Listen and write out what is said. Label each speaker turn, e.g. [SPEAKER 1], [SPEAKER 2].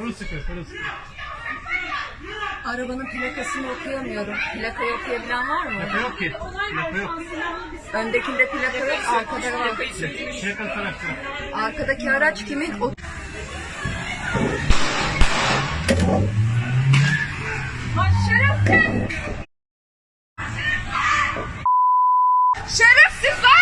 [SPEAKER 1] Kuru sıkı, kuru sıkı.
[SPEAKER 2] Arabanın plakasını okuyamıyorum. Plakayı okuyabilen var mı?
[SPEAKER 1] Plaka yok ki. Plaka yok.
[SPEAKER 2] Öndekinde plaka yok, arkada var.
[SPEAKER 1] Plaka tarafta.
[SPEAKER 2] Arkadaki araç kimin? O... Şerefsiz! Şerefsiz lan!